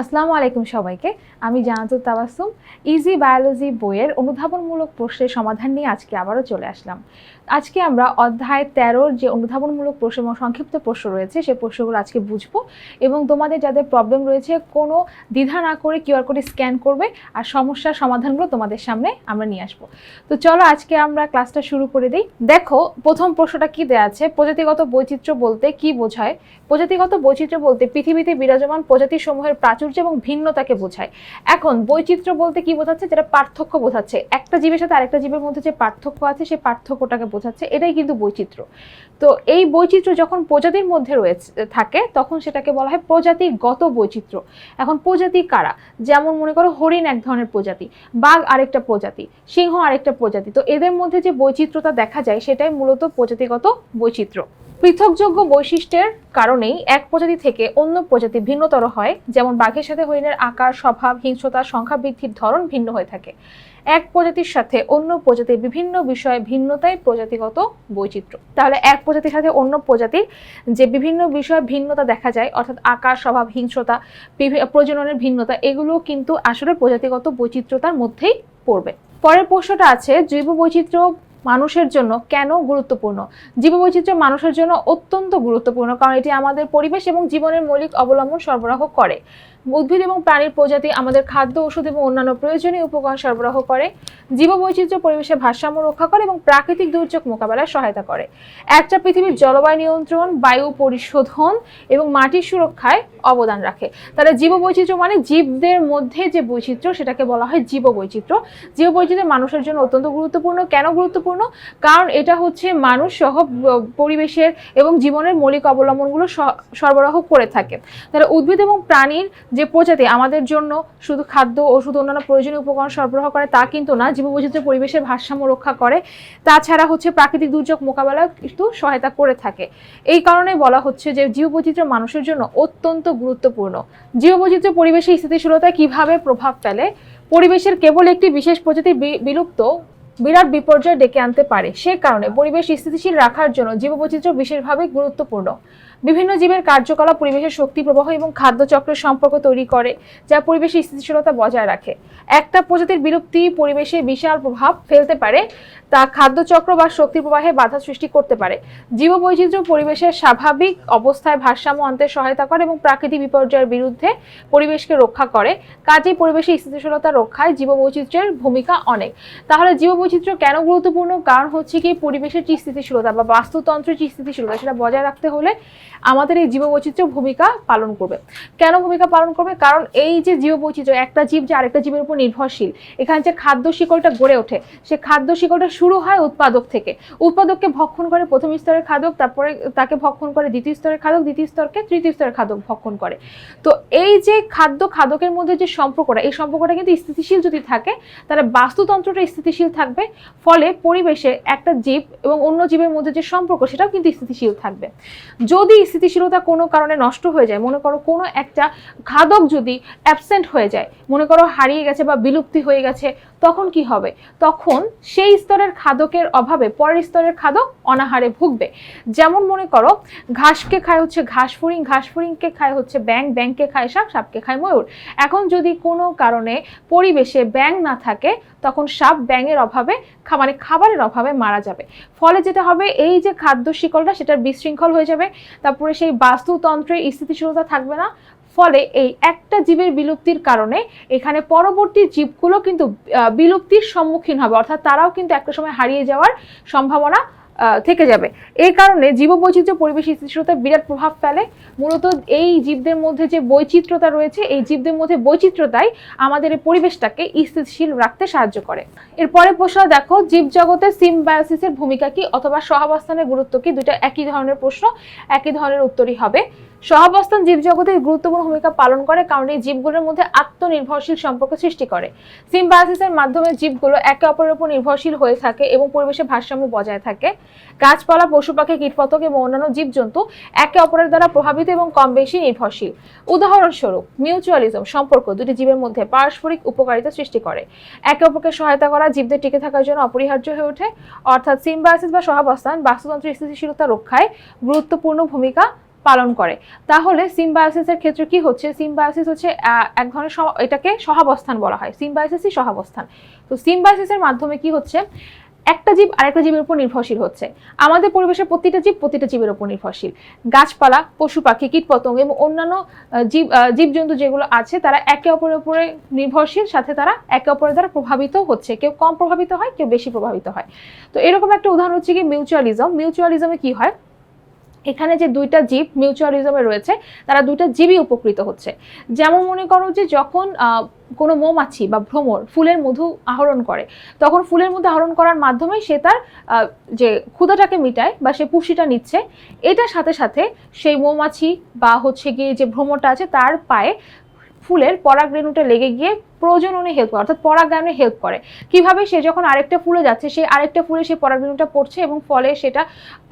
আসসালামু আলাইকুম সবাইকে। আমি জানাতুল তাবাসুম ইজি বায়োলজি বইয়ের অনুধাবনমূলক প্রশ্নের সমাধান নিয়ে আজকে আবারও চলে আসলাম। আজকে আমরা অধ্যায় তেরোর যে অনুধাবনমূলক প্রশ্ন এবং সংক্ষিপ্ত প্রশ্ন রয়েছে সেই প্রশ্নগুলো আজকে বুঝব এবং তোমাদের যাদের প্রবলেম রয়েছে, কোনো দ্বিধা না করে কিউআর কোডে স্ক্যান করবে আর সমস্যার সমাধানগুলো তোমাদের সামনে আমরা নিয়ে আসব। তো চলো আজকে আমরা ক্লাসটা শুরু করে দিই। দেখো, প্রথম প্রশ্নটা কি দেওয়া আছে? প্রজাতিগত বৈচিত্র্য বলতে কি বোঝায়? প্রজাতিগত বৈচিত্র্য বলতে পৃথিবীতে বিরাজমান প্রজাতি সমূহের প্রাচুর্য এবং ভিন্নতাকে বোঝায়। এখন বৈচিত্র্য বলতে কি বোঝাচ্ছে? যেটা পার্থক্য বোঝাচ্ছে। একটা জীবের সাথে আরেকটা জীবের মধ্যে যে পার্থক্য আছে সেই পার্থক্যটাকে বোঝাচ্ছে। এটাই কিন্তু বৈচিত্র্য। তো এই বৈচিত্র্য যখন প্রজাতির মধ্যে রয়েছে, থাকে, তখন সেটাকে বলা হয় প্রজাতিগত বৈচিত্র্য। এখন প্রজাতি কারা? যেমন মনে করো হরিণ এক ধরনের প্রজাতি, বাঘ আরেকটা প্রজাতি, সিংহ আরেকটা প্রজাতি। তো এদের মধ্যে যে বৈচিত্র্যতা দেখা যায়, সেটাই মূলত প্রজাতিগত বৈচিত্র্য। পৃথকযোগ্য বৈশিষ্ট্যের কারণেই এক প্রজাতি থেকে অন্য প্রজাতি ভিন্নতর হয়। যেমন বাঘের সাথে হরিণের আকার, স্বভাব, হিংস্রতা, সংখ্যা বৃদ্ধির ধরন ভিন্ন হয়ে থাকে। এক প্রজাতির সাথে অন্য প্রজাতির বিভিন্ন বিষয়ে ভিন্নতাই প্রজাতিগত বৈচিত্র্য। তাহলে এক প্রজাতির সাথে অন্য প্রজাতির যে বিভিন্ন বিষয়ে ভিন্নতা দেখা যায়, অর্থাৎ আকার, স্বভাব, হিংস্রতা প্রজননের ভিন্নতা এগুলো কিন্তু আসলে প্রজাতিগত বৈচিত্র্যতার মধ্যেই পড়বে। পরের প্রশ্নটা আছে, জৈব বৈচিত্র্য মানুষের জন্য কেন গুরুত্বপূর্ণ? জীববৈচিত্র্য মানুষের জন্য অত্যন্ত গুরুত্বপূর্ণ, কারণ এটি আমাদের পরিবেশ এবং জীবনের মৌলিক অবলম্বন সরবরাহ করে। উদ্ভিদ এবং প্রাণীর প্রজাতি, আমাদের খাদ্য, ওষুধ এবং অন্যান্য প্রয়োজনীয় উপকরণ সরবরাহ করে, জীববৈচিত্র্য পরিবেশের ভারসাম্য রক্ষা করে এবং প্রাকৃতিক দুর্যোগ মোকাবেলায় সহায়তা করে। একটা পৃথিবীর জলবায়ু নিয়ন্ত্রণ, বায়ু পরিশোধন এবং মাটির সুরক্ষায় অবদান রাখে। তাহলে জীববৈচিত্র্য মানে জীবদের মধ্যে যে বৈচিত্র্য, সেটাকে বলা হয় জীববৈচিত্র্য। জীববৈচিত্র্য মানুষের জন্য অত্যন্ত গুরুত্বপূর্ণ। কেন গুরুত্বপূর্ণ? কারণ এটা হচ্ছে মানুষ সহ পরিবেশের এবং জীবনের মৌলিক অবলম্বনগুলো সরবরাহ করে থাকে। তাহলে উদ্ভিদ এবং প্রাণীর যে প্রজাতি আমাদের জন্য শুধু খাদ্য, ওষুধ, অন্যান্য প্রয়োজনীয় উপকরণ সরবরাহ করে তা কিন্তু না, জীববৈচিত্র্য পরিবেশের ভারসাম্য রক্ষা করে। তাছাড়া হচ্ছে প্রাকৃতিক দুর্যোগ মোকাবেলায় কিন্তু সহায়তা করে থাকে। এই কারণে বলা হচ্ছে যে জীববৈচিত্র্য মানুষের জন্য অত্যন্ত গুরুত্বপূর্ণ। জীববৈচিত্র্য পরিবেশে স্থিতিশীলতায় কীভাবে প্রভাব ফেলে? পরিবেশের কেবল একটি বিশেষ প্রজাতি বিলুপ্ত, বিরাট বিপর্যয় ডেকে আনতে পারে। সে কারণে পরিবেশ স্থিতিশীল রাখার জন্য জীববৈচিত্র্য বিশেষভাবে গুরুত্বপূর্ণ। বিভিন্ন জীবের কার্যকলাপ পরিবেশের শক্তি প্রবাহ এবং খাদ্য চক্রের সম্পর্ক তৈরি করে, যা পরিবেশের স্থিতিশীলতা বজায় রাখে। একটা প্রজাতির বিলুপ্তি পরিবেশে বিশাল প্রভাব ফেলতে পারে। তা খাদ্য চক্র বা শক্তি প্রবাহে বাধা সৃষ্টি করতে পারে। জীববৈচিত্র্য পরিবেশের স্বাভাবিক অবস্থায় ভারসাম্য আনতে সহায়তা করে এবং প্রাকৃতিক বিপর্যয়ের বিরুদ্ধে পরিবেশকে রক্ষা করে। কাজেই পরিবেশের স্থিতিশীলতা রক্ষায় জীববৈচিত্র্যের ভূমিকা অনেক। তাহলে জীববৈচিত্র্য কেন গুরুত্বপূর্ণ? কারণ হচ্ছে কি, পরিবেশের যে স্থিতিশীলতা বা বাস্তুতন্ত্রের যে স্থিতিশীলতা, সেটা বজায় রাখতে হলে আমাদের এই জীববৈচিত্র্য ভূমিকা পালন করবে। কেন ভূমিকা পালন করবে? কারণ এই যে জীববৈচিত্র্য, একটা জীব যে আরেকটা জীবের উপর নির্ভরশীল, এখানে যে খাদ্য শিকড়টা গড়ে ওঠে, সে খাদ্য শিকড়টা শুরু হয় উৎপাদক থেকে। উৎপাদককে ভক্ষণ করে প্রথম স্তরের খাদক, তারপরে তাকে ভক্ষণ করে দ্বিতীয় স্তরের খাদক, দ্বিতীয় স্তরকে তৃতীয় স্তরের খাদক ভক্ষণ করে। তো এই যে খাদ্য, খাদকের মধ্যে যে সম্পর্কটা, এই সম্পর্কটা কিন্তু স্থিতিশীল যদি থাকে, তাহলে বাস্তুতন্ত্রটা স্থিতিশীল থাকবে, ফলে পরিবেশে একটা জীব এবং অন্য জীবের মধ্যে যে সম্পর্ক, সেটাও কিন্তু স্থিতিশীল থাকবে। যদি স্থিতিশীলতা কোনো কারণে নষ্ট হয়ে যায়, মনে করো কোনো একটা খাদক যদি অ্যাবসেন্ট হয়ে যায়, মনে করো হারিয়ে গেছে বা বিলুপ্তি হয়ে গেছে, তখন কি হবে? তখন সেই স্তরের খাদকের অভাবে পরের স্তরের খাদক অনাহারে ভুগবে। যেমন মনে করো, ঘাসকে খায় হচ্ছে ঘাস ফড়িং ঘাস ফড়িংকে খায় হচ্ছে ব্যাং ব্যাংকে খায় সাপ সাপকে খায় ময়ূর। এখন যদি কোনো কারণে পরিবেশে ব্যাং না থাকে, তখন সাপ ব্যাঙের অভাবে মানে খাবারের অভাবে মারা যাবে। ফলে যেটা হবে, এই যে খাদ্য শিকলটা, সেটার বিশৃঙ্খল হয়ে যাবে। তারপরে সেই বাস্তুতন্ত্রের স্থিতিশীলতা থাকবে না। ফলে এই একটা জীবের বিলুপ্তির কারণে এখানে পরবর্তী জীবগুলো কিন্তু বিলুপ্তির সম্মুখীন হবে। অর্থাৎ তারাও কিন্তু একটা সময় হারিয়ে যাওয়ার সম্ভাবনা থেকে যাবে। এই কারণে জীববৈচিত্র্য পরিবেশ স্থিতিশীলতায় বিরাট প্রভাব ফেলে। মূলত এই জীবদের মধ্যে যে বৈচিত্র্যতা রয়েছে, এই জীবদের মধ্যে বৈচিত্র্যতাই আমাদের এই পরিবেশটাকে স্থিতিশীল রাখতে সাহায্য করে। এরপরে প্রশ্ন, দেখো, জীবজগতে সিমবায়োসিসের ভূমিকা কি অথবা সহাবস্থানের গুরুত্ব কি? দুটো একই ধরনের প্রশ্ন, একই ধরনের উত্তরই হবে। সহাবস্থান জীবজগতে গুরুত্বপূর্ণ ভূমিকা পালন করে, কারণ এই জীবগুলোর মধ্যে আত্মনির্ভরশীল সম্পর্ক সৃষ্টি করে। সিম্বায়োসিসের মাধ্যমে জীবগুলো একে অপরের উপর নির্ভরশীল হয়ে থাকে এবং পরিবেশের ভারসাম্য বজায় থাকে। গাছপালা, পশু পাখি, কীটপতঙ্গ এবং অন্যান্য জীবজন্তু একে অপরের দ্বারা প্রভাবিত এবং কম বেশি নির্ভরশীল। উদাহরণস্বরূপ, মিউচুয়ালিজম সম্পর্ক দুটি জীবের মধ্যে পারস্পরিক উপকারিতা সৃষ্টি করে। একে অপরকে সহায়তা করা জীবদের টিকে থাকার জন্য অপরিহার্য হয়ে ওঠে। অর্থাৎ সিম্বায়োসিস বা সহাবস্থান বাস্তুতন্ত্রের স্থিতিশীলতা রক্ষায় গুরুত্বপূর্ণ ভূমিকা পালন করে। তাহলে সিম্বায়োসিসের ক্ষেত্রে কি হচ্ছে? সিম্বায়োসিস হচ্ছে এক ধরনের এটাকে সহাবস্থান বলা হয়। সিম্বায়োসিসই সহাবস্থান। তো সিম্বায়োসিসের মাধ্যমে কি হচ্ছে? একটা জীব আরেকটা জীবের উপর নির্ভরশীল হচ্ছে। আমাদের পরিবেশের প্রতিটা জীব প্রতিটা জীবের উপর নির্ভরশীল। গাছপালা, পশু পাখি, কীটপতঙ্গ এবং অন্যান্য জীব জীবজন্তু যেগুলো আছে, তারা একে অপরের উপরে নির্ভরশীল, সাথে তারা একে অপরের দ্বারা প্রভাবিত হচ্ছে। কেউ কম প্রভাবিত হয়, কেউ বেশি প্রভাবিত হয়। তো এরকম একটা উদাহরণ হচ্ছে কি, মিউচুয়ালিজম। মিউচুয়ালিজমে কি হয়? এখানে যে দুইটা জীব মিউচুয়ালিজমে রয়েছে, তারা দুইটা জীবই উপকৃত হচ্ছে। যেমন মনে করো যে যখন কোনো মৌমাছি বা ভ্রমর ফুলের মধু আহরণ করে, তখন ফুলের মধু আহরণ করার মাধ্যমে সে তার যে ক্ষুধাটাকে মিটায় বা সে পুষ্টিটা নিচ্ছে, এটার সাথে সাথে সেই মৌমাছি বা হচ্ছে গিয়ে যে ভ্রমরটা আছে, তার পায়ে ফুলের পরাগরেণুটা লেগে গিয়ে প্রজননে হেল্প করে, অর্থাৎ পরাগায়নে হেল্প করে। কীভাবে সে যখন আরেকটা ফুলে যাচ্ছে, সে আরেকটা ফুলে সে পরাগরেণুটা পড়ছে এবং ফলে সেটা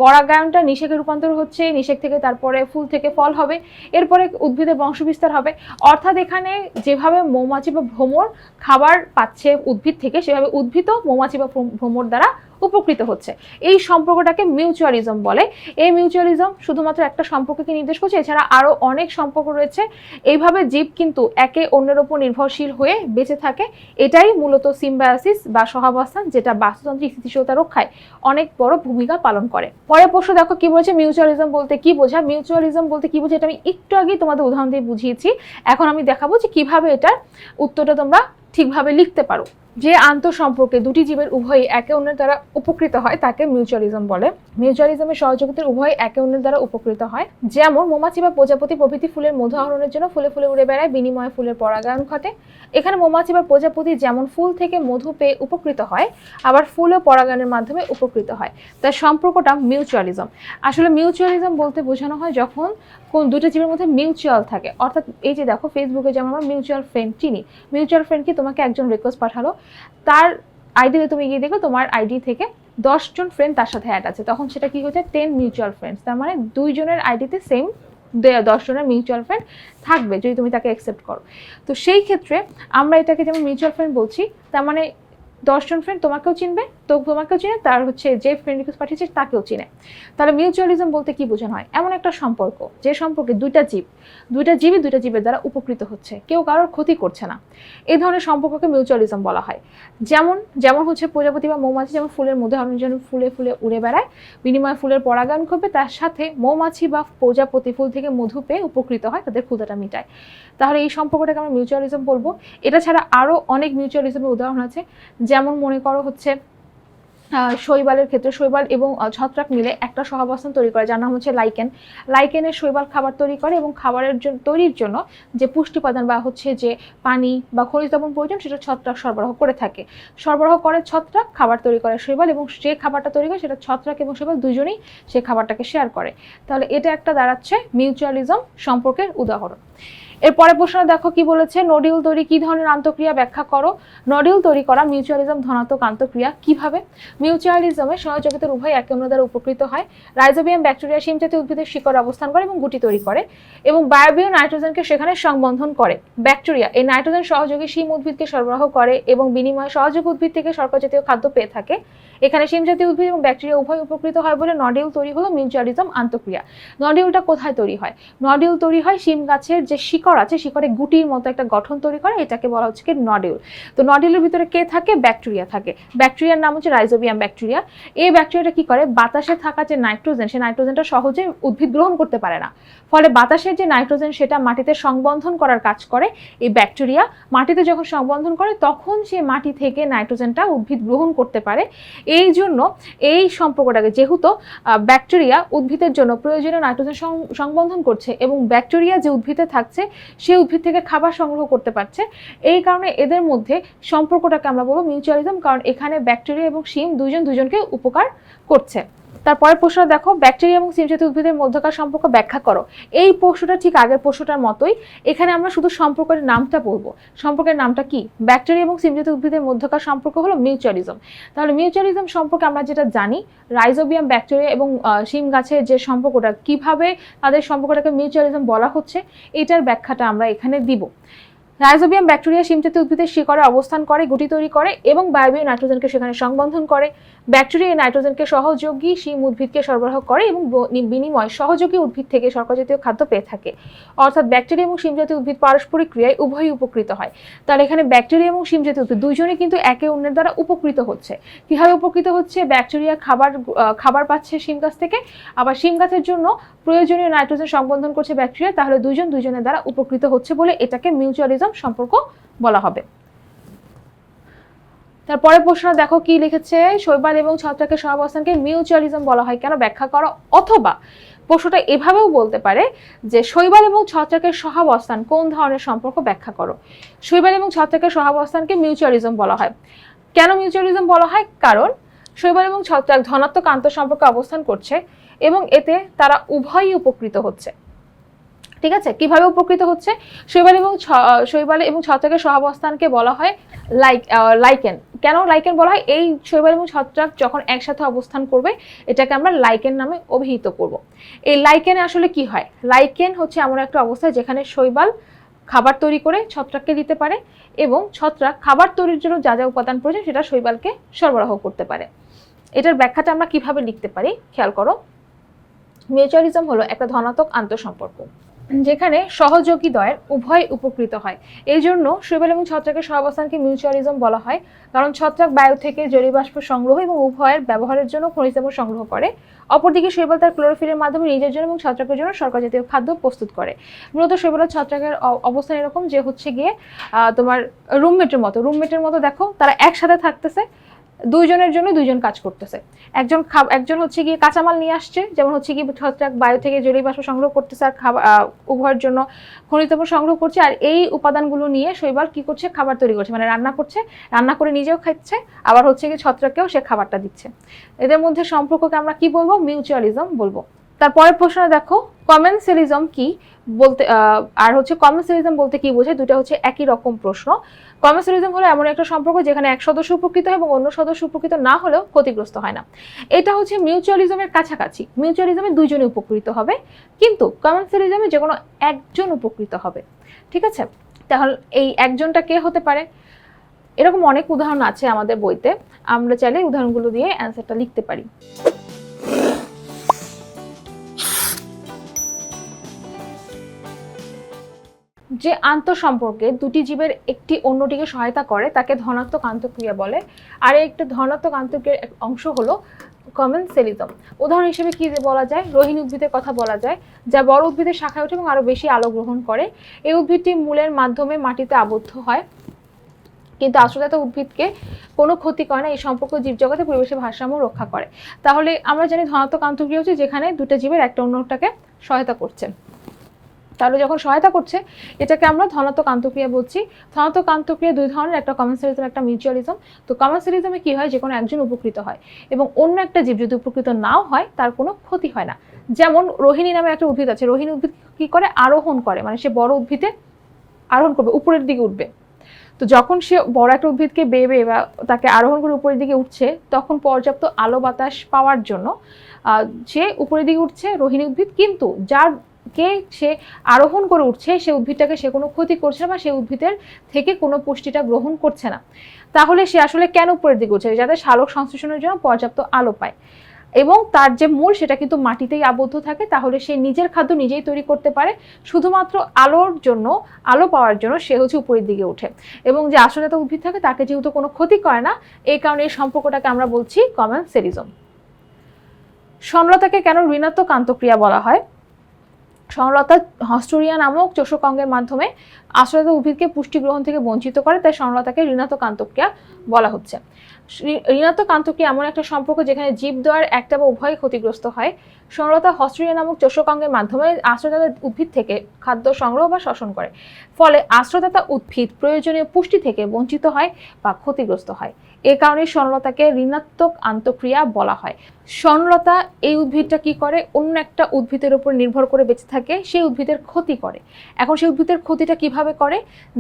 পরাগায়নটা নিষেকে রূপান্তর হচ্ছে, নিষেক থেকে তারপরে ফুল থেকে ফল হবে, এরপরে উদ্ভিদের বংশবিস্তার হবে। অর্থাৎ এখানে যেভাবে মৌমাছি বা ভ্রমর খাবার পাচ্ছে উদ্ভিদ থেকে, সেভাবে উদ্ভিদও মৌমাছি বা ভ্রমর দ্বারা উপকৃত হচ্ছে। এই সম্পর্কটাকে মিউচুয়ালিজম বলে। এই মিউচুয়ালিজম শুধুমাত্র একটা সম্পর্ককে নির্দেশ করছে, এছাড়া আরও অনেক সম্পর্ক রয়েছে। এইভাবে জীব কিন্তু একে অন্যের ওপর নির্ভরশীল হয়ে বেঁচে থাকে। এটাই মূলত সিম্বায়োসিস বা সহাবস্থান, যেটা বাস্তুতন্ত্রের স্থিতিশীলতা রক্ষায় অনেক বড় ভূমিকা পালন করে। পরে প্রশ্ন দেখো, কি বলছে? মিউচুয়ালিজম বলতে কি বোঝা? মিউচুয়ালিজম বলতে কি বোঝা? এটা আমি একটু আগেই তোমাদের উদাহরণ দিয়ে বুঝিয়েছি। এখন আমি দেখাবো যে কীভাবে এটার উত্তরটা তোমরা ঠিকভাবে লিখতে পারো। যে আন্তঃসম্পর্কে দুটি জীবের উভয়ই একে অন্যের দ্বারা উপকৃত হয়, তাকে মিউচুয়ালিজম বলে। মিউচুয়ালিজমের সহযোগিতার উভয় একে অন্যের দ্বারা উপকৃত হয়। যেমন মৌমাছি বা প্রজাপতি প্রভৃতি ফুলের মধু আহরণের জন্য ফুলে ফুলে উড়ে বেড়ায়, বিনিময়ে ফুলের পরাগায়ন ঘটে। এখানে মৌমাছি বা প্রজাপতি যেমন ফুল থেকে মধু পেয়ে উপকৃত হয়, আবার ফুল ও পরাগায়নের মাধ্যমে উপকৃত হয়। তার সম্পর্কটা মিউচুয়ালিজম আসলে মিউচুয়ালিজম বলতে বোঝানো হয় যখন কোন দুটো জীবের মধ্যে মিউচুয়াল থাকে। অর্থাৎ এই যে দেখো ফেসবুকে যেমন আমরা মিউচুয়াল ফ্রেন্ড চিনি মিউচুয়াল ফ্রেন্ড কি? তোমাকে একজন রিকোয়েস্ট পাঠালো। তার আইডিতে তুমি গিয়ে দেখো তোমার আইডি থেকে দশজন ফ্রেন্ড তার সাথে অ্যাড আছে। তখন সেটা কি হচ্ছে টেন মিউচুয়াল ফ্রেন্ডস তার মানে দুইজনের আইডিতে সেম দশজনের মিউচুয়াল ফ্রেন্ড থাকবে, যদি তুমি তাকে অ্যাকসেপ্ট করো। তো সেই ক্ষেত্রে আমরা এটাকে যেমন মিউচুয়াল ফ্রেন্ড বলছি, তার মানে দশজন ফ্রেন্ড তোমাকেও চিনবে, তো তোমাকেও চিনে, তার হচ্ছে যে ফ্রেন্ড রিকোয়েস্ট পাঠিয়েছে তাকেও চিনে। তাহলে মিউচুয়ালিজম বলতে কি বোঝানো হয়? এমন একটা সম্পর্ক, যে সম্পর্কে দুইটা জীব, দুইটা জীবই দুইটা জীবের দ্বারা উপকৃত হচ্ছে। কেউ কারোর ক্ষতি করছে না। এই ধরনের সম্পর্ককে মিউচুয়ালিজম বলা হয়। যেমন যেমন হচ্ছে প্রজাপতি বা মৌমাছি যেমন ফুলের মধ্যে হরণের জন্য ফুলে ফুলে উড়ে বেড়ায়, বিনিময়ে ফুলের পরাগায়ন করবে তার সাথে মৌমাছি বা প্রজাপতি ফুল থেকে মধু পেয়ে উপকৃত হয়, তাদের ক্ষুদাটা মিটায়। তাহলে এই সম্পর্কটাকে আমরা মিউচুয়ালিজম বলব। এটা ছাড়া আরও অনেক মিউচুয়ালিজমের উদাহরণ আছে যেমন মনে করো হচ্ছে শৈবালের ক্ষেত্রে শৈবাল এবং ছত্রাক মিলে একটা সহাবস্থান তৈরি করে, যার নাম হচ্ছে লাইকেন লাইকেনের শৈবাল খাবার তৈরি করে এবং খাবারের জন্য তৈরির জন্য যে পুষ্টি উপাদান বা হচ্ছে যে পানি বা খনিজ লবণ প্রয়োজন, সেটা ছত্রাক সরবরাহ করে থাকে। সরবরাহ করে ছত্রাক, খাবার তৈরি করে শৈবাল এবং যে খাবারটা তৈরি করে সেটা ছত্রাক এবং শৈবাল দুজনেই সেই খাবারটাকে শেয়ার করে। তাহলে এটা একটা দাঁড়াচ্ছে মিউচুয়ালিজম সম্পর্কের উদাহরণ। এরপরে প্রশ্ন, দেখো কি বলেছে নডিউল তৈরি কি ধরনের আন্তঃক্রিয়া ব্যাখ্যা করো? নডিউল তৈরি করা মিউচুয়ালিজম ধনাত্মক আন্তঃক্রিয়া কীভাবে? মিউচুয়ালিজমে সহযোগিতার উভয় একে অন্য দ্বারা উপকৃত হয়। রাইজোবিয়াম ব্যাকটেরিয়া শিম জাতীয় উদ্ভিদের শিকড় অবস্থান করে এবং গুটি তৈরি করে এবং বায়োবিও নাইট্রোজেনকে সেখানে সংবন্ধন করে। ব্যাকটেরিয়া এই নাইট্রোজেন সহযোগী শিম উদ্ভিদকে সরবরাহ করে এবং বিনিময়ে সহযোগ উদ্ভিদ থেকে শর্করা জাতীয় খাদ্য পেয়ে থাকে। এখানে শিম জাতীয় উদ্ভিদ এবং ব্যাকটেরিয়া উভয় উপকৃত হয় বলে নডিউল তৈরি হলো মিউচুয়ালিজম আন্তঃক্রিয়া। নডিউলটা কোথায় তৈরি হয়? নডিউল তৈরি হয় শিম গাছের যে শিকড় আছে, শিকড়ে গুটির মতো একটা গঠন তৈরি করে, এটাকে বলা হচ্ছে কি নডিউল। তো নডিউলের ভিতরে কে থাকে? ব্যাকটেরিয়া থাকে। ব্যাকটেরিয়ার নাম হচ্ছে রাইজোবিয়াম ব্যাকটেরিয়া। এই ব্যাকটেরিয়াটা কি করে? বাতাসে থাকা যে নাইট্রোজেন, সেই নাইট্রোজেনটা সহজে উদ্ভিদ গ্রহণ করতে পারে না। ফলে বাতাসের যে নাইট্রোজেন, সেটা মাটিতে সংবন্ধন করার কাজ করে। এই ব্যাকটেরিয়া মাটিতে যখন সংবন্ধন করে, তখন সে মাটি থেকে নাইট্রোজেনটা উদ্ভিদ গ্রহণ করতে পারে। এই জন্য এই সম্পর্কটাকে যেহেতু ব্যাকটেরিয়া উদ্ভিদের জন্য প্রয়োজনীয় নাইট্রোজেন সংবন্ধন করছে এবং ব্যাকটেরিয়া যে উদ্ভিদে থাকছে, সেই উদ্ভিদ থেকে খাবার সংগ্রহ করতে পারছে, এই কারণে এদের মধ্যে সম্পর্কটাকে আমরা বলব মিউচুয়ালিজম কারণ এখানে ব্যাকটেরিয়া এবং শিম দুজন দুজনকে উপকার করছে। তারপরের প্রশ্ন দেখো ব্যাকটেরিয়া এবং সিম জাতীয় উদ্ভিদের মধ্যকার সম্পর্ক ব্যাখ্যা করো। এই প্রশ্নটা ঠিক আগের প্রশ্নটার মতোই। এখানে আমরা শুধু সম্পর্কের নামটা পড়ব সম্পর্কের নামটা কি? ব্যাকটেরিয়া এবং সিম জাতীয় উদ্ভিদের মধ্যকার সম্পর্ক হলো মিউচুয়ালিজম তাহলে মিউচুয়ালিজম সম্পর্কে আমরা যেটা জানি রাইজোবিয়াম ব্যাকটেরিয়া এবং শিম গাছের যে সম্পর্কটা, কীভাবে তাদের সম্পর্কটাকে মিউচুয়ালিজম বলা হচ্ছে, এটার ব্যাখ্যাটা আমরা এখানে দিব। রাইজোবিয়াম ব্যাকটেরিয়া শিম জাতীয় উদ্ভিদের শিকড়ে অবস্থান করে, গুটি তৈরি করে এবং বায়বীয় নাইট্রোজেনকে সেখানে সংবন্ধন করে। ব্যাকটেরিয়া এই নাইট্রোজেনকে সহযোগী শিম উদ্ভিদকে সরবরাহ করে এবং বিনিময় সহযোগী উদ্ভিদ থেকে শর্করা জাতীয় খাদ্য পেয়ে থাকে। অর্থাৎ ব্যাকটেরিয়া এবং শিম জাতীয় উদ্ভিদ পারস্পরিক ক্রিয়ায় উভয়ই উপকৃত হয়। তাহলে এখানে ব্যাকটেরিয়া এবং শিম জাতীয় উদ্ভিদ দুইজনে কিন্তু একে অন্যের দ্বারা উপকৃত হচ্ছে। কীভাবে উপকৃত হচ্ছে? ব্যাকটেরিয়া খাবার খাবার পাচ্ছে শিম গাছ থেকে। আবার শিম গাছের জন্য প্রয়োজনীয় নাইট্রোজেন সংবন্ধন করছে ব্যাকটেরিয়া। তাহলে দুইজন দুইজনের দ্বারা উপকৃত হচ্ছে বলে এটাকে মিউচুয়ালিজম সম্পর্ক বলা হবে। তারপরে প্রশ্ন, দেখো কি লিখেছে? শৈবাল এবং ছত্রাকের সহাবস্থানকে মিউচুয়ালিজম বলা হয় কেন? ব্যাখ্যা করো। অথবা প্রশ্নটা এভাবেও বলতে পারে যে শৈবাল এবং ছত্রাকের সহাবস্থান কোন ধরনের সম্পর্ক ব্যাখ্যা করো? শৈবাল এবং ছত্রাকের সহাবস্থানকে মিউচুয়ালিজম বলা হয়। কেন মিউচুয়ালিজম বলা হয়? কারণ শৈবাল এবং ছত্রাক ধনাত্মক আন্তঃ সম্পর্কে অবস্থান করছে এবং এতে তারা উভয়ই উপকৃত হচ্ছে। ঠিক আছে? কীভাবে উপকৃত হচ্ছে? শৈবাল এবং শৈবাল এবং ছত্রাকের সহাবস্থানকে বলা হয় লাইক লাইকেন কেন লাইকেন বলা হয়? এই শৈবাল এবং ছত্রাক যখন একসাথে অবস্থান করবে, এটাকে আমরা লাইকেন নামে অভিহিত করব। এই লাইকেনে আসলে কি হয়? লাইকেন হচ্ছে এমন একটা অবস্থা যেখানে শৈবাল খাবার তৈরি করে ছত্রাককে দিতে পারে এবং ছত্রাক খাবার তৈরির জন্য যা যা উপাদান প্রয়োজন সেটা শৈবালকে সরবরাহ করতে পারে। এটার ব্যাখ্যাটা আমরা কীভাবে লিখতে পারি? খেয়াল করো। মিউচুয়ালিজম হলো একটা ধনাত্মক আন্তঃসম্পর্ক। যেখানে সহযোগী দ্বয়ের উভয় উপকৃত হয়। এই জন্য শৈবাল এবং ছত্রাকের সহাবস্থানকে মিউচুয়ালিজম বলা হয়। কারণ ছত্রাক বায়ু থেকে জলীয় বাষ্প সংগ্রহ এবং উভয়ের ব্যবহারের জন্য খনিজ লবণ সংগ্রহ করে। অপরদিকে শৈবাল তার ক্লোরোফিলের মাধ্যমে নিজের জন্য এবং ছত্রাকের জন্য সরকার জাতীয় খাদ্য প্রস্তুত করে। মূলত শৈবাল ছত্রাকের অবস্থান এরকম যে হচ্ছে গিয়ে তোমার রুমমেটের মতো। রুমমেটের মতো দেখো, তারা একসাথে থাকতেছে। দুইজনের জন্য দুইজন কাজ করতেছে। একজন একজন হচ্ছে গিয়ে কাঁচামাল নিয়ে আসছে, যেমন হচ্ছে গিয়ে ছত্রাক বায়ু থেকে জলীয় বাষ্প সংগ্রহ করতেছে আর খাবার উভয়ের জন্য খনিজ সংগ্রহ করছে। আর এই উপাদানগুলো নিয়ে শৈবাল কি করছে? খাবার তৈরি করছে মানে রান্না করছে। রান্না করে নিজেও খাচ্ছে, আবার হচ্ছে গিয়ে ছত্রাককেও সে খাবারটা দিচ্ছে। এদের মধ্যে সম্পর্ককে আমরা কি বলব? মিউচুয়ালিজম বলব। তারপরের প্রশ্ন দেখো কমেন্সেলিজম কি বলতে আর হচ্ছে কমেন্সেলিজম বলতে কি বোঝায়? দুটো হচ্ছে একই রকম প্রশ্ন। কমেন্সেলিজম হলো এমন একটা সম্পর্ক যেখানে এক সদস্য উপকৃত হয় এবং অন্য সদস্য উপকৃত না হলেও ক্ষতিগ্রস্ত হয় না। এটা হচ্ছে মিউচুয়ালিজমের কাছাকাছি। মিউচুয়ালিজমে দুইজনে উপকৃত হবে, কিন্তু কমেন্সেলিজমে যে কোনো একজন উপকৃত হবে। ঠিক আছে? তাহলে এই একজনটা কে হতে পারে? এরকম অনেক উদাহরণ আছে আমাদের বইতে। আমরা চাইলে উদাহরণগুলো দিয়ে অ্যান্সারটা লিখতে পারি। যে আন্তঃসম্পর্কে দুটি জীবের একটি অন্যটিকে সহায়তা করে, তাকে ধনাত্মক আন্তঃক্রিয়া বলে। আর একটা ধনাত্মক আন্তঃক্রিয়ার এক অংশ হলো কমন সেলিজম উদাহরণ হিসেবে কি বলা যায়? রোহিণী উদ্ভিদের কথা বলা যায়, যা বড় উদ্ভিদের শাখায় ওঠে এবং আরও বেশি আলো গ্রহণ করে। এই উদ্ভিদটি মূলের মাধ্যমে মাটিতে আবদ্ধ হয়। কিন্তু আশ্রয়দাতা উদ্ভিদকে কোনো ক্ষতি করে না, এই সম্পর্ক জীবজগতে পরিবেশের ভারসাম্য রক্ষা করে। তাহলে আমরা জানি ধনাত্মক আন্তঃক্রিয়া হচ্ছে যেখানে দুটো জীবের একটা অন্যটাকে সহায়তা করছে। তাহলে যখন সহায়তা করছে, এটাকে আমরা ধনাত্মক আন্তঃক্রিয়া বলছি। ধনাত্মক আন্তঃক্রিয়া দুই ধরনের, একটা কমেন্সারিজম একটা মিউচুয়ালিজম তো কমেন্সারিজমে কি হয়? যে কোনো একজন উপকৃত হয়। এবং অন্য একটা জীব যদি উপকৃত নাও হয়, তার কোনো ক্ষতি হয় না। যেমন রোহিণী নামে একটা উদ্ভিদ আছে। রোহিণী উদ্ভিদ কি করে? আরোহণ করে। মানে সে বড় উদ্ভিদে আরোহণ করবে, উপরের দিকে উঠবে। তো যখন সে বড় একটা উদ্ভিদকে বেয়ে বা তাকে আরোহণ করে উপরের দিকে উঠছে, তখন পর্যাপ্ত আলো বাতাস পাওয়ার জন্য সে উপরের দিকে উঠছে রোহিণী উদ্ভিদ। কিন্তু যার কে সে আরোহণ করে উঠছে, সে উদ্ভিদটাকে সে কোনো ক্ষতি করছে না বা সে উদ্ভিদের থেকে কোনো পুষ্টিটা গ্রহণ করছে না। তাহলে সে আসলে কেন উপরের দিকে উঠছে? যাতে শালক সংশ্লেষণের জন্য পর্যাপ্ত আলো পায়। এবং তার যে মূল, সেটা কিন্তু মাটিতেই আবদ্ধ থাকে, তাহলে সে নিজের খাদ্য নিজেই তৈরি করতে পারে। শুধুমাত্র আলোর জন্য, আলো পাওয়ার জন্য সে হচ্ছে উপরের দিকে ওঠে। এবং যে আসলে তো উদ্ভিদ থাকে, তাকে যেহেতু কোনো ক্ষতি করে না, এই কারণে এই সম্পর্কটাকে আমরা বলছি কমন সেরিজম সনলতাকে কেন ঋণাত্মক আন্তঃক্রিয়া বলা হয়? সনলতা হস্টোরিয়া নামক চোষক অঙ্গের মাধ্যমে আশ্রয়ত উদ্ভিদকে পুষ্টি গ্রহণ থেকে বঞ্চিত করে, তাই সনলতাকে ঋণাত্মক আন্তঃক্রিয়া বলা হচ্ছে। ঋণাত্মক আন্তঃক্রিয়া এমন একটা সম্পর্ক যেখানে জীবদ্বয়ের একটা বা উভয় ক্ষতিগ্রস্ত হয়। সনলতা হস্টোরিয়া নামক চোষক অঙ্গের মাধ্যমে আশ্রয়দাতা উদ্ভিদ থেকে খাদ্য সংগ্রহ বা শোষণ করে। ফলে আশ্রয়দাতা উদ্ভিদ প্রয়োজনীয় পুষ্টি থেকে বঞ্চিত হয় বা ক্ষতিগ্রস্ত হয়। এ কারণে সনলতাকে ঋণাত্মক আন্তঃক্রিয়া বলা হয়। সনলতা এই উদ্ভিদটা কি করে? অন্য একটা উদ্ভিদের উপর নির্ভর করে বেঁচে থাকে, সেই উদ্ভিদের ক্ষতি করে। এখন সেই উদ্ভিদের ক্ষতিটা কীভাবে করে?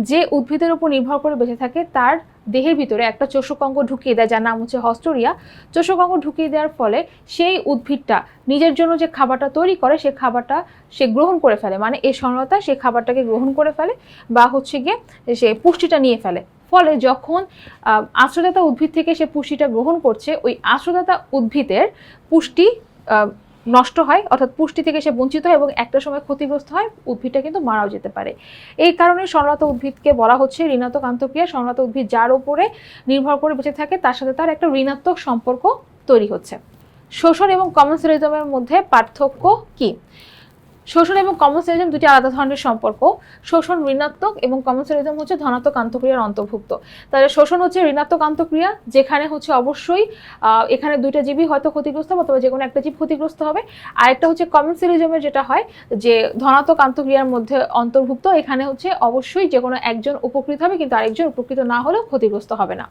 যে উদ্ভিদের উপর নির্ভর করে বেঁচে থাকে, তার দেহের ভিতরে একটা চোষক অঙ্গ ঢুকিয়ে দেয়, যার নাম হচ্ছে হস্টোরিয়া। চোষক অঙ্গ ঢুকিয়ে দেওয়ার ফলে সেই উদ্ভিদটা নিজের জন্য যে খাবারটা তৈরি করে, সে খাবারটা সে গ্রহণ করে ফেলে। মানে এই সনলতা সেই খাবারটাকে গ্রহণ করে ফেলে বা হচ্ছে গিয়ে সে পুষ্টিটা নিয়ে ফেলে। ফলে যখন আহ, আশ্রয়দাতা উদ্ভিদ থেকে সে পুষ্টিটা গ্রহণ করছে ওই আশ্রয়দাতা উদ্ভিদের পুষ্টি নষ্ট হয় অর্থাৎ পুষ্টি থেকে সে বঞ্চিত হয় এবং একটা সময় ক্ষতিগ্রস্ত হয় উদ্ভিদটা কিন্তু মারাও যেতে পারে। এই কারণে সরলতা উদ্ভিদকে বলা হচ্ছে ঋণাত্মক আন্তঃক্রিয়া। সরলতা উদ্ভিদ যার উপরে নির্ভর করে বেঁচে থাকে তার সাথে তার একটা ঋণাত্মক সম্পর্ক তৈরি হচ্ছে। শোষণ এবং কমনসেরিজমের মধ্যে পার্থক্য কি? শোষণ এবং কমনসেরিজম দুটি আলাদা ধরনের সম্পর্ক। শোষণ ঋণাত্মক এবং কমনসেরিজম হচ্ছে ধনাত্মক আন্তঃক্রিয়ার অন্তর্ভুক্ত। তাহলে শোষণ হচ্ছে ঋণাত্মক আন্তঃক্রিয়া, যেখানে হচ্ছে অবশ্যই এখানে দুইটা জীবই হয়তো ক্ষতিগ্রস্ত হবে অথবা যে কোনো একটা জীব ক্ষতিগ্রস্ত হবে। আরেকটা হচ্ছে কমনসেরিজমের যেটা হয়, যে ধনাত্মক আন্তঃক্রিয়ার মধ্যে অন্তর্ভুক্ত, এখানে হচ্ছে অবশ্যই যে কোনো একজন উপকৃত হবে, কিন্তু আরেকজন উপকৃত না হলেও ক্ষতিগ্রস্ত হবে না।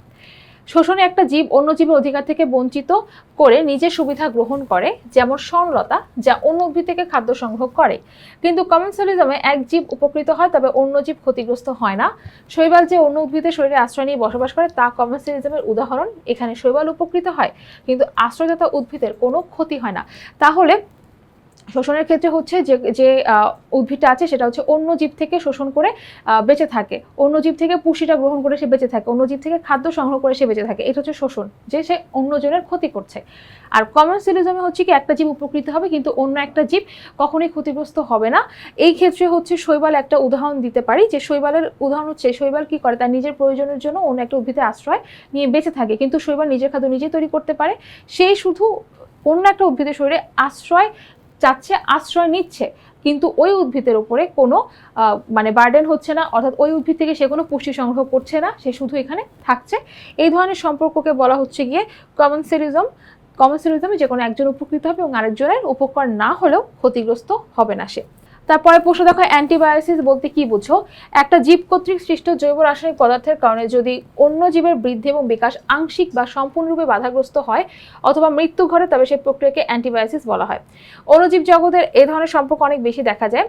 শোষণে একটা জীব অন্য জীবের অধিকার থেকে বঞ্চিত করে নিজের সুবিধা গ্রহণ করে, যেমন সরলতা যা অন্য উদ্ভিদ থেকে খাদ্য সংগ্রহ করে। কিন্তু কমেন্সালিজমে এক জীব উপকৃত হয়, তবে অন্য জীব ক্ষতিগ্রস্ত হয় না। শৈবাল যে অন্য উদ্ভিদের শরীরে আশ্রয় নিয়ে বসবাস করে, তা কমেন্সালিজমের উদাহরণ। এখানে শৈবাল উপকৃত হয়, কিন্তু আশ্রয়দাতা উদ্ভিদের কোনো ক্ষতি হয় না। তাহলে শোষণের ক্ষেত্রে হচ্ছে যে যে উদ্ভিদটা আছে সেটা হচ্ছে অন্য জীব থেকে শোষণ করে বেঁচে থাকে। অন্য জীব থেকে পুষ্টিটা গ্রহণ করে সে বেঁচে থাকে। অন্য জীব থেকে খাদ্য সংগ্রহ করে সে বেঁচে থাকে। এটা হচ্ছে শোষণ, যে সে অন্যজনের ক্ষতি করছে। আর কমন কমার্সিয়ালিজমে হচ্ছে কি, একটা জীব উপকৃত হবে, কিন্তু অন্য একটা জীব কখনোই ক্ষতিগ্রস্ত হবে না। এই ক্ষেত্রে হচ্ছে শৈবাল একটা উদাহরণ দিতে পারি, যে শৈবালের উদাহরণ হচ্ছে শৈবাল কি করে? তার নিজের প্রয়োজনের জন্য অন্য একটা উদ্ভিদে আশ্রয় নিয়ে বেঁচে থাকে। কিন্তু শৈবাল নিজের খাদ্য নিজেই তৈরি করতে পারে। সেই শুধু অন্য একটা উদ্ভিদের শরীরে আশ্রয় চাচ্ছে, আশ্রয় নিচ্ছে। কিন্তু ওই উদ্ভিদের উপরে কোনো মানে বার্ডেন হচ্ছে না। অর্থাৎ ওই উদ্ভিদ থেকে সে কোনো পুষ্টি সংগ্রহ করছে না। সে শুধু এখানে থাকছে। এই ধরনের সম্পর্ককে বলা হচ্ছে গিয়ে কমনসেরিজম কমনসেরিজমে যে কোনো একজন উপকৃত হবে এবং আরেকজনের উপকার না হলেও ক্ষতিগ্রস্ত হবে না সে। তারপরে প্রশ্ন দেখো অ্যান্টিবায়োসিস বলতে কি বুঝো? একটা জীব কর্তৃক সৃষ্ট জৈব রাসায়নিক পদার্থের কারণে যদি অন্য জীবের বৃদ্ধি এবং বিকাশ আংশিক বা সম্পূর্ণরূপে বাধাগ্রস্ত হয় অথবা মৃত্যু ঘটে, তবে সেই প্রক্রিয়াকে অ্যান্টিবায়োসিস বলা হয়। অণুজীব জগতের এই ধরনের সম্পর্ক অনেক বেশি দেখা যায়।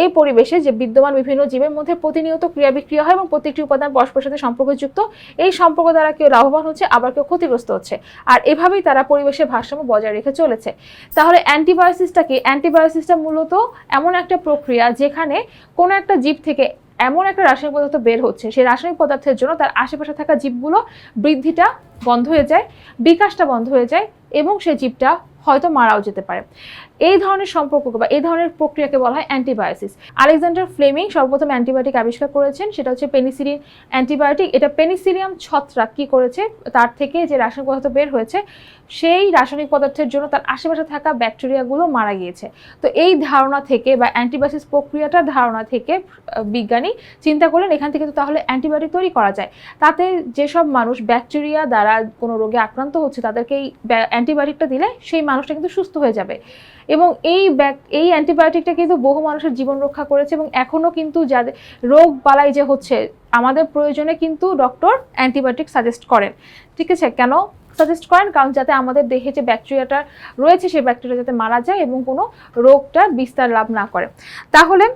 এই পরিবেশে যে বিদ্যমান বিভিন্ন জীবের মধ্যে প্রতিনিয়ত ক্রিয়া বিক্রিয়া হয় এবং প্রত্যেকটি উপাদান পরস্পরের সাথে সম্পর্কযুক্ত। এই সম্পর্ক দ্বারা কেউ লাভবান হচ্ছে, আবার কেউ ক্ষতিগ্রস্ত হচ্ছে। আর এভাবেই তারা পরিবেশের ভারসাম্য বজায় রেখে চলেছে। তাহলে অ্যান্টিবায়োসিসটা কি? অ্যান্টিবায়োসিসটা মূলত এমন একটা প্রক্রিয়া যেখানে কোনো একটা জীব থেকে এমন একটা রাসায়নিক পদার্থ বের হচ্ছে, সেই রাসায়নিক পদার্থের জন্য তার আশেপাশে থাকা জীবগুলো বৃদ্ধিটা বন্ধ হয়ে যায়, বিকাশটা বন্ধ হয়ে যায় এবং সেই জীবটা হয়তো মারাও যেতে পারে। এই ধরনের সম্পর্ককে বা এই ধরনের প্রক্রিয়াকে বলা হয় অ্যান্টিবায়োসিস। আলেকজান্ডার ফ্লেমিং সর্বপ্রথম অ্যান্টিবায়োটিক আবিষ্কার করেছেন, সেটা হচ্ছে পেনিসিলিন অ্যান্টিবায়োটিক। এটা পেনিসিলিয়াম ছত্রাক কি করেছে? তার থেকে যে রাসায়নিক পদার্থ বের হয়েছে, সেই রাসায়নিক পদার্থের জন্য তার আশেপাশে থাকা ব্যাকটেরিয়াগুলো মারা গিয়েছে। তো এই ধারণা থেকে বা অ্যান্টিবায়োসিস প্রক্রিয়াটার ধারণা থেকে বিজ্ঞানী চিন্তা করলেন এখান থেকে তো তাহলে অ্যান্টিবায়োটিক তৈরি করা যায়। তাতে যেসব মানুষ ব্যাকটেরিয়া দ্বারা কোনো রোগে আক্রান্ত হচ্ছে, তাদেরকে এই অ্যান্টিবায়োটিকটা দিলে সেই মানুষটা কিন্তু সুস্থ হয়ে যাবে। এবং এই ব্যাক এই অ্যান্টিবায়োটিকটা কিন্তু বহু মানুষের জীবন রক্ষা করেছে এবং এখনও কিন্তু যাদের, রোগ বালাই যে হচ্ছে, আমাদের প্রয়োজনে কিন্তু ডক্টর অ্যান্টিবায়োটিক সাজেস্ট করেন। ঠিক আছে? কেন সাজেস্ট করেন? কারণ যাতে আমাদের দেহে যে ব্যাকটেরিয়াটা রয়েছে, সেই ব্যাকটেরিয়া যাতে মারা যায় এবং কোনো রোগটার বিস্তার লাভ না করে। তাহলে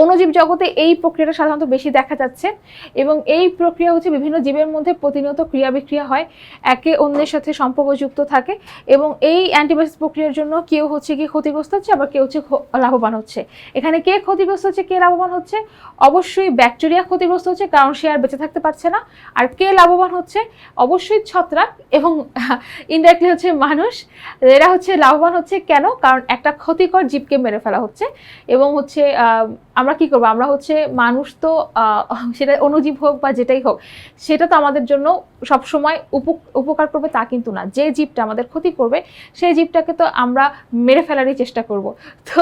অণুজীব জগতে এই প্রক্রিয়াটা সাধারণত বেশি দেখা যাচ্ছে এবং এই প্রক্রিয়া হচ্ছে বিভিন্ন জীবের মধ্যে প্রতিনিয়ত ক্রিয়া বিক্রিয়া হয়, একে অন্যের সাথে সম্পর্কযুক্ত থাকে এবং এই অ্যান্টিবায়োটিক প্রক্রিয়ার জন্য কেউ হচ্ছে কি ক্ষতিগ্রস্ত হচ্ছে, আবার কেউ হচ্ছে লাভবান হচ্ছে। এখানে কে ক্ষতিগ্রস্ত হচ্ছে, কে লাভবান হচ্ছে? অবশ্যই ব্যাকটেরিয়া ক্ষতিগ্রস্ত হচ্ছে, কারণ সে আর বেঁচে থাকতে পারছে না। আর কে লাভবান হচ্ছে? অবশ্যই ছত্রাক এবং ইনডাইরেক্টলি হচ্ছে মানুষ। এরা হচ্ছে লাভবান হচ্ছে কেন? কারণ একটা ক্ষতিকর জীবকে মেরে ফেলা হচ্ছে এবং হচ্ছে আমরা কি করব? আমরা হচ্ছে মানুষ তো সেটা অণুজীব হোক বা যেটাই হোক, সেটা তো আমাদের জন্য সবসময় উপ- উপকার করবে তা কিন্তু না। যে জীবটা আমাদের ক্ষতি করবে, সেই জীবটাকে তো আমরা মেরে ফেলারই চেষ্টা করব। তো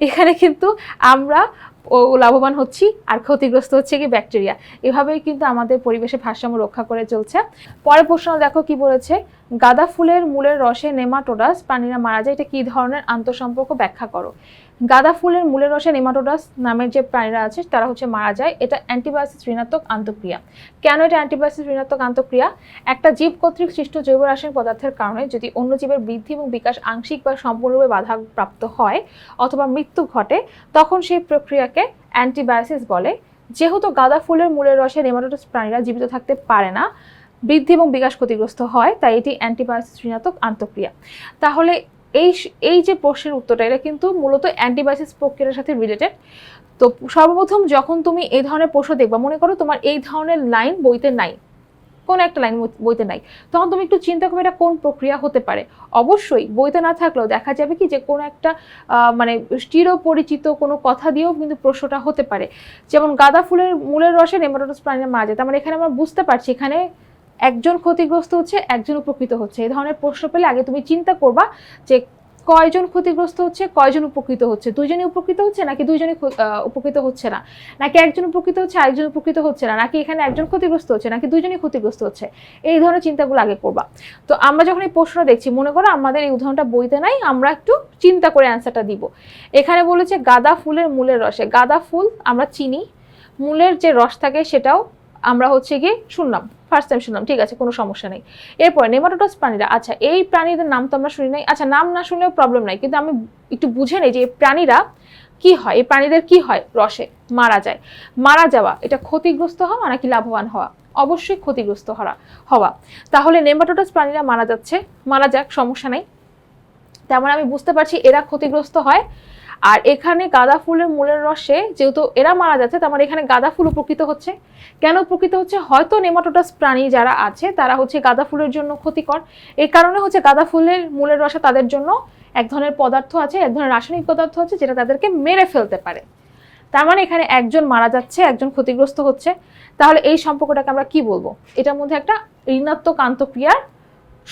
এখানে কিন্তু আমরা ও, লাভবান হচ্ছি আর ক্ষতিগ্রস্ত হচ্ছে কি ব্যাকটেরিয়া। এভাবেই কিন্তু আমাদের পরিবেশে ভারসাম্য রক্ষা করে চলছে। পরের প্রশ্ন, দেখো কি বলেছে? গাঁদা ফুলের মূলের রসে নেমাটোডাস প্রাণীরা মারা যায়, এটা কি ধরনের আন্তঃসম্পর্ক ব্যাখ্যা করো? গাঁদা ফুলের মূলের রসে নেমাটোডাস নামের যে প্রাণীরা আছে, তারা হচ্ছে মারা যায়। এটা অ্যান্টিবায়োসিস ঋণাত্মক আন্তঃক্রিয়া। কেন এটা অ্যান্টিবায়োসিস ঋণাত্মক আন্তঃক্রিয়া? একটা জীব কর্তৃক সৃষ্ট জৈব রাসায়নিক পদার্থের কারণে যদি অন্য জীবের বৃদ্ধি এবং বিকাশ আংশিক বা সম্পূর্ণরূপে বাধাপ্রাপ্ত হয় অথবা মৃত্যু ঘটে, তখন সেই প্রক্রিয়াকে অ্যান্টিবায়োসিস বলে। যেহেতু গাঁদা ফুলের মূলের রসে নেমাটোডাস প্রাণীরা জীবিত থাকতে পারে না, বৃদ্ধি এবং বিকাশ ক্ষতিগ্রস্ত হয়, তাই এটি অ্যান্টিবায়োসিস ঋণাত্মক আন্তঃক্রিয়া। তাহলে এই এই যে প্রশ্নের উত্তরটা, এটা কিন্তু মূলত অ্যান্টিবায়োসিস প্রক্রিয়ার সাথে রিলেটেড তো সর্বপ্রথম যখন তুমি এই ধরনের প্রশ্ন দেখবা, মনে করো তোমার এই ধরনের লাইন বইতে নাই, কোন একটা লাইন বইতে নাই, তখন তুমি একটু চিন্তা করবে এটা কোন প্রক্রিয়া হতে পারে। অবশ্যই বইতে না থাকলেও দেখা যাবে কি যে কোনো একটা মানে চিরপরিচিত কোনো কথা দিয়েও কিন্তু প্রশ্নটা হতে পারে। যেমন গাঁদা ফুলের, মূলের রসে নেমাটোডাস প্রাণীরা মারা যায় তার মানে এখানে আমরা বুঝতে পারছি এখানে একজন ক্ষতিগ্রস্ত হচ্ছে একজন উপকৃত হচ্ছে। এই ধরনের প্রশ্ন পেলে আগে তুমি চিন্তা করবা যে কয়জন ক্ষতিগ্রস্ত হচ্ছে, কয়জন উপকৃত হচ্ছে? দুইজনই উপকৃত হচ্ছে নাকি দুইজনই উপকৃত হচ্ছে না? নাকি একজন উপকৃত হচ্ছে, আরেকজন উপকৃত হচ্ছে না? নাকি এখানে একজন ক্ষতিগ্রস্ত হচ্ছে, নাকি দুইজনই ক্ষতিগ্রস্ত হচ্ছে? এই ধরনের চিন্তাগুলো আগে করবা। তো আমরা যখন এই প্রশ্ন দেখছি, মনে করো আমাদের এই উদাহরণটা বইতে নাই, আমরা একটু চিন্তা করে অ্যান্সারটা দিব। এখানে বলেছে গাঁদা ফুলের মূলের রসে। গাঁদা ফুল আমরা চিনি। মূলের যে রস থাকে সেটাও আমরা হচ্ছে গিয়ে শুনলাম ফার্স্ট টাইম শুনলাম, ঠিক আছে, কোনো সমস্যা নেই। এরপর নেমাটোডাস প্রাণীরা আচ্ছা এই প্রাণীদের নাম তো আমরা শুনি নাই। আচ্ছা নাম না শুনলেও প্রবলেম নাই, কিন্তু আমি একটু বুঝে নেই যে এই প্রাণীরা কি হয়, এই প্রাণীদের কি হয়? রসে, মারা যায়। মারা যাওয়া, এটা ক্ষতিগ্রস্ত হওয়া নাকি লাভবান হওয়া? অবশ্যই ক্ষতিগ্রস্ত হওয়া হওয়া। তাহলে নেমাটোডাস প্রাণীরা মারা যাচ্ছে, মারা যাক, সমস্যা নেই। তেমন আমি বুঝতে পারছি এরা ক্ষতিগ্রস্ত হয় আর এখানে গাঁদা ফুলের মূলের রসে যেহেতু এরা মারা যাচ্ছে, তার মানে এখানে গাঁদা ফুল উপকৃত হচ্ছে। কেন উপকৃত হচ্ছে? হয়তো নেমাটোটাস প্রাণী যারা আছে, তারা হচ্ছে গাঁদা ফুলের জন্য ক্ষতিকর। এই কারণে হচ্ছে গাঁদা ফুলের মূলের রসে তাদের জন্য এক ধরনের পদার্থ আছে, এক ধরনের রাসায়নিক পদার্থ আছে, যেটা তাদেরকে মেরে ফেলতে পারে। তার মানে এখানে একজন মারা যাচ্ছে, একজন ক্ষতিগ্রস্ত হচ্ছে। তাহলে এই সম্পর্কটাকে আমরা কি বলব? এটার মধ্যে একটা ঋণাত্মক আন্তঃক্রিয়ার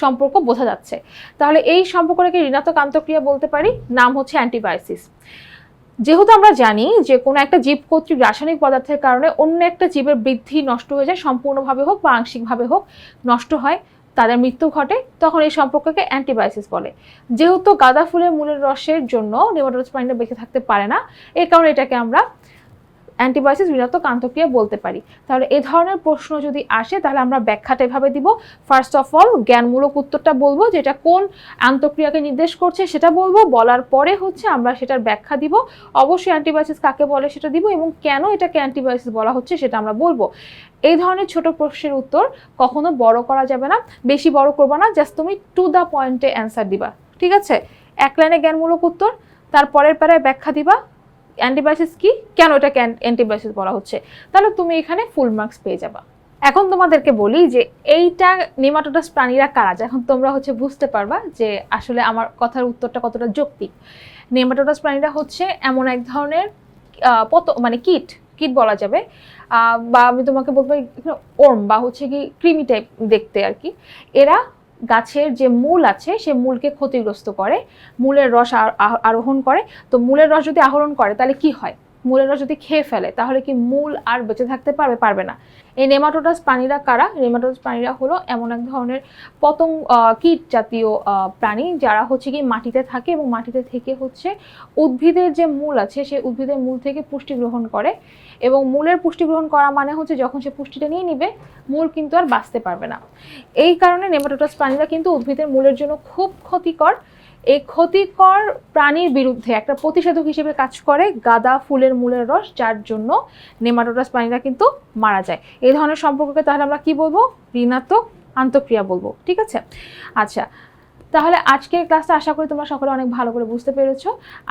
সম্পর্ক বোঝা যাচ্ছে। তাহলে এই সম্পর্কটাকে ঋণাত্মক আন্তঃক্রিয়া বলতে পারি, নাম হচ্ছে অ্যান্টিবায়োসিস যেহেতু আমরা জানি যে কোনো একটা জীব কর্তৃক রাসায়নিক পদার্থের কারণে অন্য একটা জীবের বৃদ্ধি নষ্ট হয়ে যায়, সম্পূর্ণভাবে হোক বা আংশিকভাবে হোক, নষ্ট হয়, তাদের মৃত্যু ঘটে, তখন এই সম্পর্ককে অ্যান্টিবায়োসিস বলে। যেহেতু গাঁদা ফুলের মূলের রসের জন্য নেমাটোডাস প্রাণীরা বেঁচে থাকতে পারে না এই কারণে এটাকে আমরা অ্যান্টিবায়োসিস ঋণাত্মক আন্তঃক্রিয়া বলতে পারি। তাহলে এ ধরনের প্রশ্ন যদি আসে, তাহলে আমরা ব্যাখ্যাটা এভাবে দিব। ফার্স্ট অফ অল জ্ঞানমূলক উত্তরটা বলব, যেটা কোন আন্তঃক্রিয়াকে নির্দেশ করছে সেটা বলব। বলার পরে হচ্ছে আমরা সেটার ব্যাখ্যা দিব। অবশ্যই অ্যান্টিবায়োসিস কাকে বলে সেটা দিব এবং কেন এটাকে অ্যান্টিবায়োসিস বলা হচ্ছে সেটা আমরা বলব। এই ধরনের ছোট প্রশ্নের উত্তর কখনো বড় করা যাবে না, বেশি বড় করবা না জাস্ট তুমি টু দ্য পয়েন্টে অ্যান্সার দিবা। ঠিক আছে? এক লাইনে জ্ঞানমূলক উত্তর, তারপরের প্যারায় ব্যাখ্যা দিবা। অ্যান্টিবায়োসিস কি? কেন এটাকে অ্যান্টিবায়োসিস বলা হচ্ছে? তাহলে তুমি এখানে ফুল মার্কস পেয়ে যাবা। এখন তোমাদেরকে বলি যে এইটা নেমাটোডাস প্রাণীরা কারা? এখন তোমরা হচ্ছে বুঝতে পারবা যে আসলে আমার কথার উত্তরটা কতটা যৌক্তিক। নেমাটোডাস প্রাণীরা হচ্ছে এমন এক ধরনের পত মানে কীট। কীট বলা যাবে। বা আমি তোমাকে বলব ওর্ম বা হচ্ছে কি কৃমি টাইপ দেখতে আর কি। এরা গাছের যে মূল আছে, সে মূলকে ক্ষতিগ্রস্ত করে, মূলের রস আরোহণ করে। তো মূলের রস যদি আহরণ করে, তাহলে কি হয়? মূলের রস যদি খেয়ে ফেলে, তাহলে কি মূল আর বেঁচে থাকতে পারবে পারবে না। এই নেমাটোডাস প্রাণীরা কারা? নেমাটোডাস প্রাণীরা হলো এমন এক ধরনের পতঙ্গ কীট জাতীয় প্রাণী যারা হচ্ছে কি মাটিতে থাকে এবং মাটিতে থেকে হচ্ছে উদ্ভিদের যে মূল আছে সেই উদ্ভিদের মূল থেকে পুষ্টি গ্রহণ করে এবং মূলের পুষ্টি গ্রহণ করা মানে হচ্ছে যখন সে পুষ্টিটা নিয়ে নিবে, মূল কিন্তু আর বাঁচতে পারবে না। এই কারণে নেমাটোডাস প্রাণীরা কিন্তু উদ্ভিদের মূলের জন্য খুব ক্ষতিকর এই ক্ষতিকর প্রাণীর বিরুদ্ধে একটা প্রতিষেধক হিসেবে কাজ করে গাঁদা ফুলের মূলের রস, যার জন্য নেমাটোডাস প্রাণীরা কিন্তু মারা যায়। এই ধরনের সম্পর্ককে তাহলে আমরা কি বলব? ঋণাত্মক আন্তঃক্রিয়া বলব। ঠিক আছে? আচ্ছা তাহলে আজকের ক্লাসটা আশা করি তোমরা সকলে অনেক ভালো করে বুঝতে পেরেছ।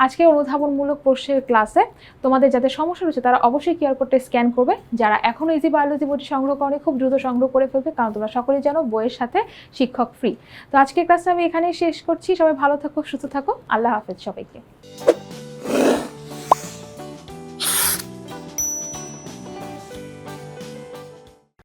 আজকে অনুধাবনমূলক প্রশ্নের ক্লাসে তোমাদের যাদের সমস্যা রয়েছে, তারা অবশ্যই কেয়ার কোডটা স্ক্যান করবে। যারা এখনও ইজি বায়োলজি বইটি সংগ্রহ করে খুব দ্রুত সংগ্রহ করে ফেলবে, কারণ তোমরা সকলেই জানো বইয়ের সাথে শিক্ষক ফ্রি তো আজকের ক্লাসটা আমি এখানেই শেষ করছি। সবাই ভালো থাকো, সুস্থ থাকো। আল্লাহ হাফেজ সবাইকে।